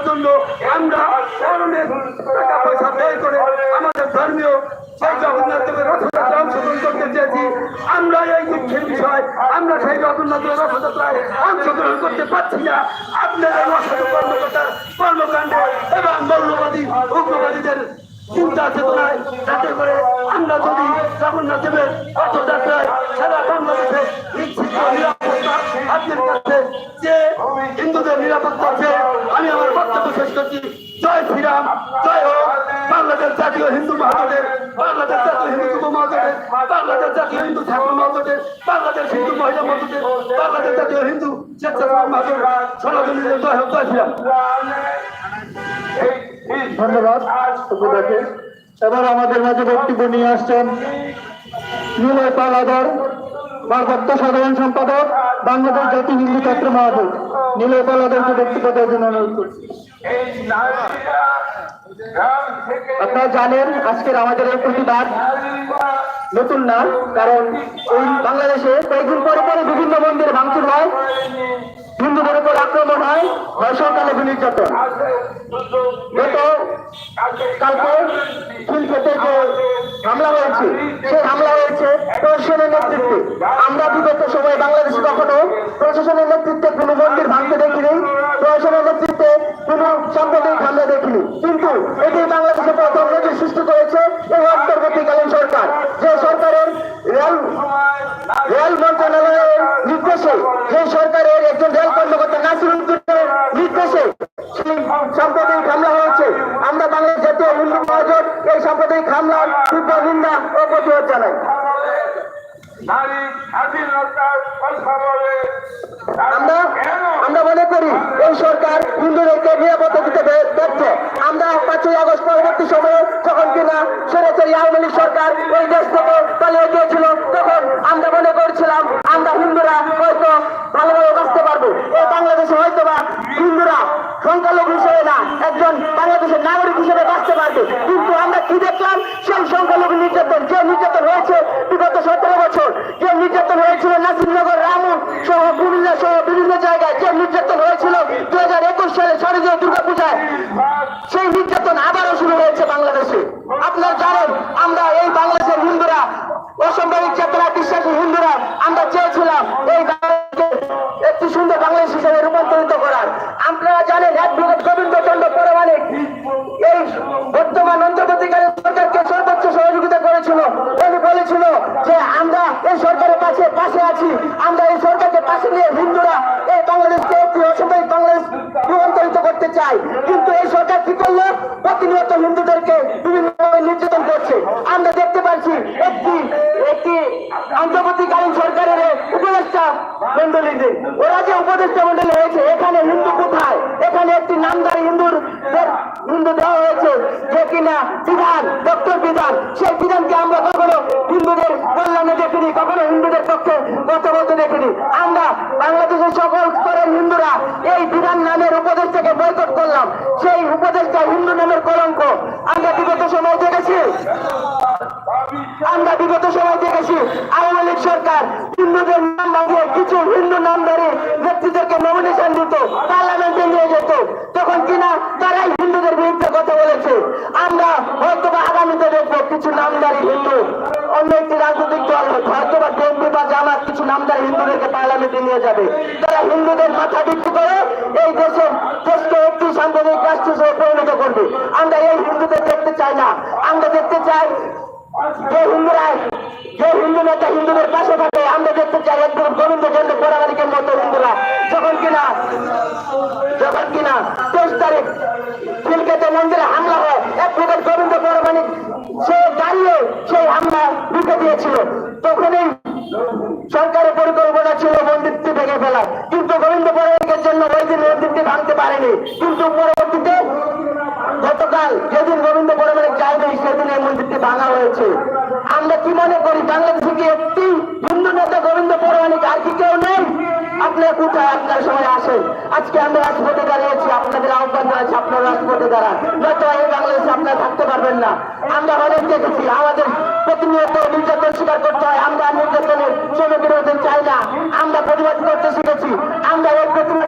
করার জন্য আমরা টাকা পয়সা ব্যয় করে আমাদের ধর্মীয় আমরা এই দুঃখের বিষয়, আমরা সেই জগন্নাথ রথযাত্রায় সারা আপনার কাছে যে হিন্দুদের নিরাপত্তা আছে, আমি আমার বক্তব্য শেষ করছি। জয় শ্রীরাম, জয় হোক। বাংলাদেশ জাতীয় হিন্দু মহাজোটের, বাংলাদেশ জাতীয় হিন্দু যুব মহাজোটের, বাংলাদেশ জাতীয় হিন্দু মহাজোটের, বাংলাদেশ হিন্দু মহিলা মহাজোটের, বাংলাদেশ জাতীয় হিন্দু স্বেচ্ছাসেবক সনাতনী জয় হোক, জয় শ্রীরাম। ধন্যবাদ। এবার আমাদের মাঝে বক্তব্য নিয়ে আসছেন নিলয় পাল আদর ভারপ্রাপ্ত সাধারণ সম্পাদক, বাংলাদেশ জাতীয় হিন্দু ছাত্র মহাজোট। নিলয় আদরকে বক্তব্য দেওয়ার জন্য অনুরোধ করছি। আপনারা জানেন আজকের আমাদের এই প্রতিবাদ নতুন না, কারণ এই বাংলাদেশে কয়েকদিন পরে পরে বিভিন্ন মন্দিরে ভাঙচুর হয় হিন্দুদের উপর আক্রমণ হয় ধর্ষণকালে নির্যাতন। গত কালকে খিলক্ষেতে যে হামলা হয়েছে, সেই হামলা হয়েছে প্রশাসনের নেতৃত্বে। আমরা বিগত সময়ে বাংলাদেশে কখনো প্রশাসনের নেতৃত্বে কোনো মন্দির ভাঙতে দেখিনি। প্রশাসনের নেতৃত্বে কোনো সাম্প্রদায়িক হামলা দেখিনি। কিন্তু এটি বাংলাদেশে প্রথম নজির সৃষ্টি করেছে এই অন্তর্বর্তীকালীন সরকার। যে সরকারের রেল রেল মন্ত্রণালয়ের নির্দেশে সেই সরকারের একজন রেল কর্মকর্তা নাসির উদ্দিনের নির্দেশে সাম্প্রদায়িক হামলা হয়েছে। আমরা বাংলাদেশ জাতীয় হিন্দু মহাজোট এই সাম্প্রদায়িক হামলার তীব্র নিন্দা ও প্রতিবাদ জানাই। আমরা আমরা মনে করি এই সরকার হিন্দুদেরকে নিরাপত্তা দিতে ব্যর্থ। আমরা পাঁচই আগস্ট পরবর্তী সময়ে যখন কিনা সরেছে আওয়ামী লীগ সরকার এই দেশ থেকে পালিয়ে গিয়েছিল, তখন আমরা মনে করছিলাম আমরা হিন্দুরা হয়তো ভালোভাবে বাঁচতে পারব। এই বাংলাদেশে হয়তো বা হিন্দুরা সংখ্যালঘু হিসেবে না, একজন বাংলাদেশের নাগরিক হিসেবে বাঁচতে পারবে। কিন্তু আমরা কি দেখলাম? সালে শারদীয় দুর্গা পূজায় সেই নির্যাতন আবারও চাই। কিন্তু এই সরকার কি করল? প্রতিনিয়ত হিন্দুদেরকে বিভিন্নভাবে নির্যাতন করছে। আমরা দেখতে পাচ্ছি একটি একটি অন্তর্বর্তীকালীন সরকারের উপদেষ্টা মন্ডলীতে ওরা যে উপদেষ্টা মন্ডলী হয়েছে, এখানে হিন্দু কোথায়? এখানে একটি নামদারি হিন্দুর হিন্দু দেওয়া হয়েছে, যে কিনা বিধান ডক্টর বিধান। সেই বিধানকে আমরা কখনো হিন্দুদের কল্যাণে দেখিনি, কখনো হিন্দুদের পক্ষে কথা বলতে দেখিনি। আমরা বাংলাদেশের সকল স্তরের হিন্দুরা এই বিধান নামের উপদেশটাকে বয়কট করলাম। সেই উপদেশটা হিন্দু নামের কলঙ্ক। আমরা বিগত সময় দেখেছি। আমরা বিগত সময় দেখেছি, আওয়ামী লীগ সরকার হিন্দুদের নাম বাঁধিয়ে কিছু হিন্দু নামধারী ব্যক্তিদেরকে নমিনেশন দিত পার্লামেন্টে নিয়ে যেত তখন কিনা তারাই হিন্দুদের বিরুদ্ধে কথা বলেছে আমরা হয়তো বা আগামীতে দেখব কিছু নামধারী হিন্দু অন্য একটি রাজনৈতিক দল হয়তো বা বিএনপি বা নামধারী হিন্দুদেরকে পার্লামেন্টে নিয়ে যাবে। তারা হিন্দুদের মাথা বিক্রি করে এই দেশের দেশকে একটি সাম্প্রদায়িক রাষ্ট্র হিসেবে পরিণত করবে। আমরা এই হিন্দুদের দেখতে চাই না। আমরা দেখতে চাই যে হিন্দুরা, যে হিন্দু নেতা হিন্দুদের পাশে থাকে, আমরা দেখতে চাই একদম গোবিন্দ চন্দ্র পরামালিকের মতো হিন্দুরা। যখন কিনা যখন কিনা তেইশ তারিখ খিলকেতে মন্দিরে হামলা হয়, এক প্রকার গোবিন্দ পরামানিক সে দাঁড়িয়ে সেই হামলা ঢুকে দিয়েছিল। তখনই গতকাল যেদিন গোবিন্দ পরমাণিক যায়নি সেদিন এই মন্দিরটি ভাঙা হয়েছে। আমরা কি মনে করি, বাংলাদেশে কি একটি হিন্দু নেতা গোবিন্দ পরমাণিক আর কি কেউ নেই? আপনার কোথায়? আপনার সময় আসেন। আজকে আমরা রাজপথে দাঁড়িয়েছি, আপনাদের আহ্বান জানাচ্ছি, আপনার রাজপথে দাঁড়ান। নয়তো এই বাংলাদেশে আপনারা থাকতে পারবেন না। আমরা অনেক দেখেছি, আমাদের প্রতিনিয়ত নির্যাতন স্বীকার করতে হয়, আমরা নির্যাতনের শ্রমিকের চাই না। আমরা প্রতিবাদ করতে শিখেছি, আমরা এই প্রতিবাদ